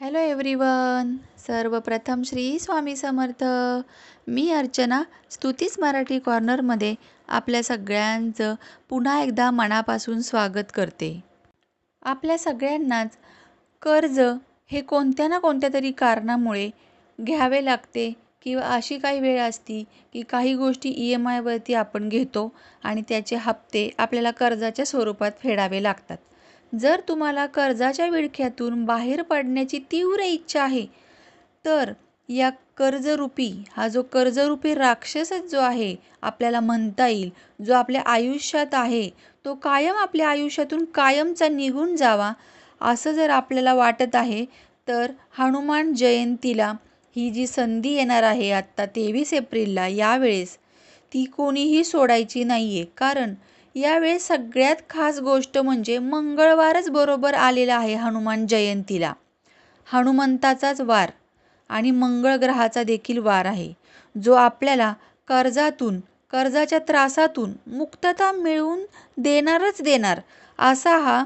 Hello everyone सर्वप्रथम श्री स्वामी समर्थ. मी अर्चना स्तुतीच मराठी कॉर्नरमध्ये आपल्या सगळ्यांचं पुन्हा एकदा मनापासून स्वागत करते. आपल्या सगळ्यांनाच कर्ज हे कोणत्या ना कोणत्या तरी कारणामुळे घ्यावे लागते किंवा अशी काही वेळ असती की काही गोष्टी ई एम आयवरती आपण घेतो आणि त्याचे हप्ते आपल्याला कर्जाच्या स्वरूपात फेडावे लागतात. जर तुम्हाला कर्जाच्या विळख्यातून बाहेर पडण्याची तीव्र इच्छा आहे तर या कर्जरूपी हा जो कर्जरूपी राक्षसच जो आहे आपल्याला म्हणता येईल जो आपल्या आयुष्यात आहे तो कायम आपल्या आयुष्यातून कायमचा निघून जावा असं जर आपल्याला वाटत आहे तर हनुमान जयंतीला ही जी संधी येणार आहे आत्ता तेवीस एप्रिलला यावेळेस ती कोणीही सोडायची नाही आहे कारण यावेळेस सगळ्यात खास गोष्ट म्हणजे मंगळवारच बरोबर आलेला आहे हनुमान जयंतीला. हनुमंताचाच वार आणि मंगळ ग्रहाचा देखील वार आहे. जो आपल्याला कर्जातून कर्जाच्या त्रासातून मुक्तता मिळवून देणारच देणार असा हा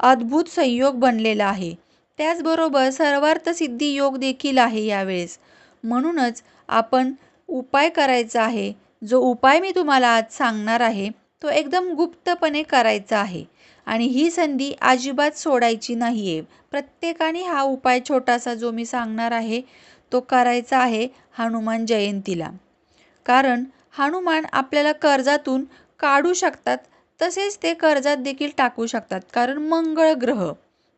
अद्भुत संयोग बनलेला आहे. त्याचबरोबर सर्वार्थ सिद्धी योग देखील आहे यावेळेस. म्हणूनच आपण उपाय करायचा आहे. जो उपाय मी तुम्हाला आज सांगणार आहे तो एकदम गुप्तपणे करायचा आहे. आणि ही संधी अजिबात सोडायची नाही आहे प्रत्येकाने हा उपाय छोटासा जो मी सांगणार आहे तो करायचा आहे हनुमान जयंतीला. कारण हनुमान आपल्याला कर्जातून काढू शकतात तसेच ते कर्जात देखील टाकू शकतात. कारण मंगळ ग्रह.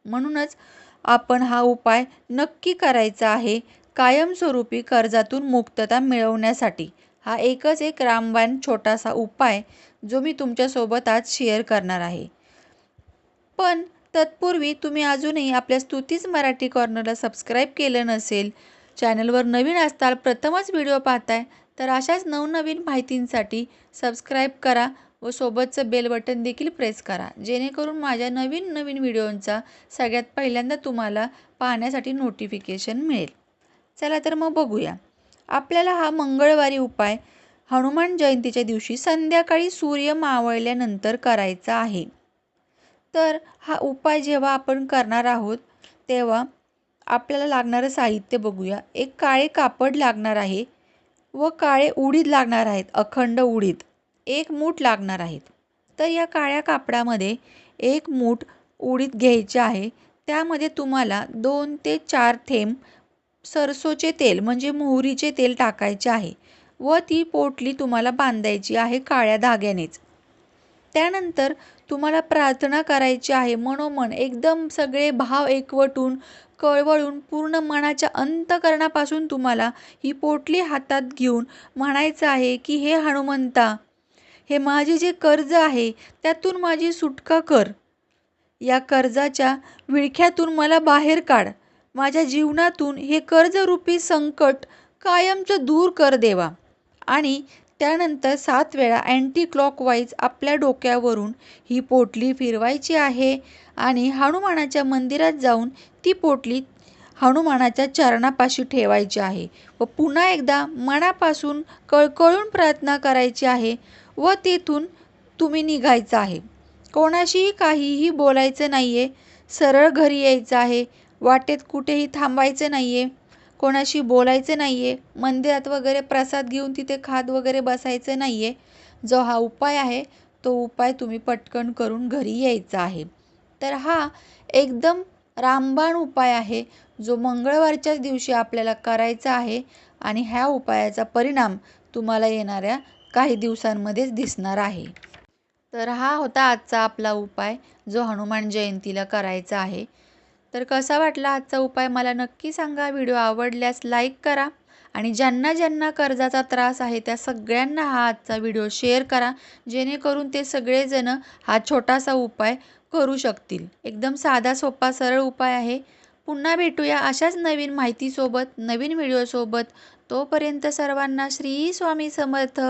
म्हणूनच आपण हा उपाय नक्की करायचा आहे कायमस्वरूपी कर्जातून मुक्तता मिळवण्यासाठी. हा एकच एक रामबाण छोटासा उपाय जो मी तुमच्यासोबत आज शेअर करणार आहे. पण तत्पूर्वी तुम्ही अजूनही आपल्या स्तुतीच मराठी कॉर्नरला सबस्क्राईब केलं नसेल चॅनलवर नवीन असताल प्रथमच व्हिडिओ पाहताय तर अशाच नवनवीन माहितींसाठी सबस्क्राईब करा व सोबतचं बेल बटन देखील प्रेस करा जेणेकरून माझ्या नवीन नवीन व्हिडिओंचा सगळ्यात पहिल्यांदा तुम्हाला पाहण्यासाठी नोटिफिकेशन मिळेल. चला तर मग बघूया. आपल्याला हा मंगळवारी उपाय हनुमान जयंतीच्या दिवशी संध्याकाळी सूर्य मावळल्यानंतर करायचा आहे. तर हा उपाय जेव्हा आपण करणार आहोत तेव्हा आपल्याला लागणारं साहित्य बघूया. एक काळे कापड लागणार आहे व काळे उडीद लागणार आहेत अखंड उडीद. एक मूठ लागणार आहेत. तर या काळ्या कापडामध्ये एक मूठ उडीद घ्यायचे आहे. त्यामध्ये तुम्हाला दोन ते चार थेंब सरसोचे तेल म्हणजे मोहरीचे तेल टाकायचे आहे व ती पोटली तुम्हाला बांधायची आहे काळ्या धाग्यानेच. त्यानंतर तुम्हाला प्रार्थना करायची आहे मनोमन एकदम सगळे भाव एकवटून कळवळून पूर्ण मनाच्या अंतकरणापासून तुम्हाला ही पोटली हातात घेऊन म्हणायचं आहे की हे हनुमंता हे माझे जे कर्ज आहे त्यातून माझी सुटका कर. या कर्जाच्या विळख्यातून मला बाहेर काढ. माझ्या जीवनातून हे कर्जरूपी संकट कायमचं दूर कर देवा. आणि त्यानंतर सात वेळा अँटी क्लॉकवाईज आपल्या डोक्यावरून ही पोटली फिरवायची आहे आणि हनुमानाच्या मंदिरात जाऊन ती पोटली हनुमानाच्या चरणापाशी ठेवायची आहे व पुन्हा एकदा मनापासून कळकळून प्रार्थना करायची आहे व तेथून तुम्ही निघायचं आहे. कोणाशीही काहीही बोलायचं नाही आहे सरळ घरी यायचं आहे. वाटेत कुठेही थांबायचं नाही आहे कोणाशी बोलायचं नाही आहे मंदिरात वगैरे प्रसाद घेऊन तिथे खात वगैरे बसायचं नाही आहे जो हा उपाय आहे तो उपाय तुम्ही पटकन करून घरी यायचा आहे. तर हा एकदम रामबाण उपाय आहे जो मंगळवारच्याच दिवशी आपल्याला करायचा आहे आणि ह्या उपायाचा परिणाम तुम्हाला येणाऱ्या काही दिवसांमध्येच दिसणार आहे. तर हा होता आजचा आपला उपाय जो हनुमान जयंतीला करायचा आहे. तर कसा वाटला आजचा उपाय मला नक्की सांगा. व्हिडिओ आवडल्यास लाईक करा आणि ज्यांना ज्यांना कर्जाचा त्रास आहे त्या सगळ्यांना हा आजचा व्हिडिओ शेअर करा. जेणेकरून ते सगळेजण हा छोटासा उपाय करू शकतील. एकदम साधा सोपा सरळ उपाय आहे. पुन्हा भेटूया अशाच नवीन माहितीसोबत नवीन व्हिडिओसोबत. तोपर्यंत सर्वांना श्री स्वामी समर्थ.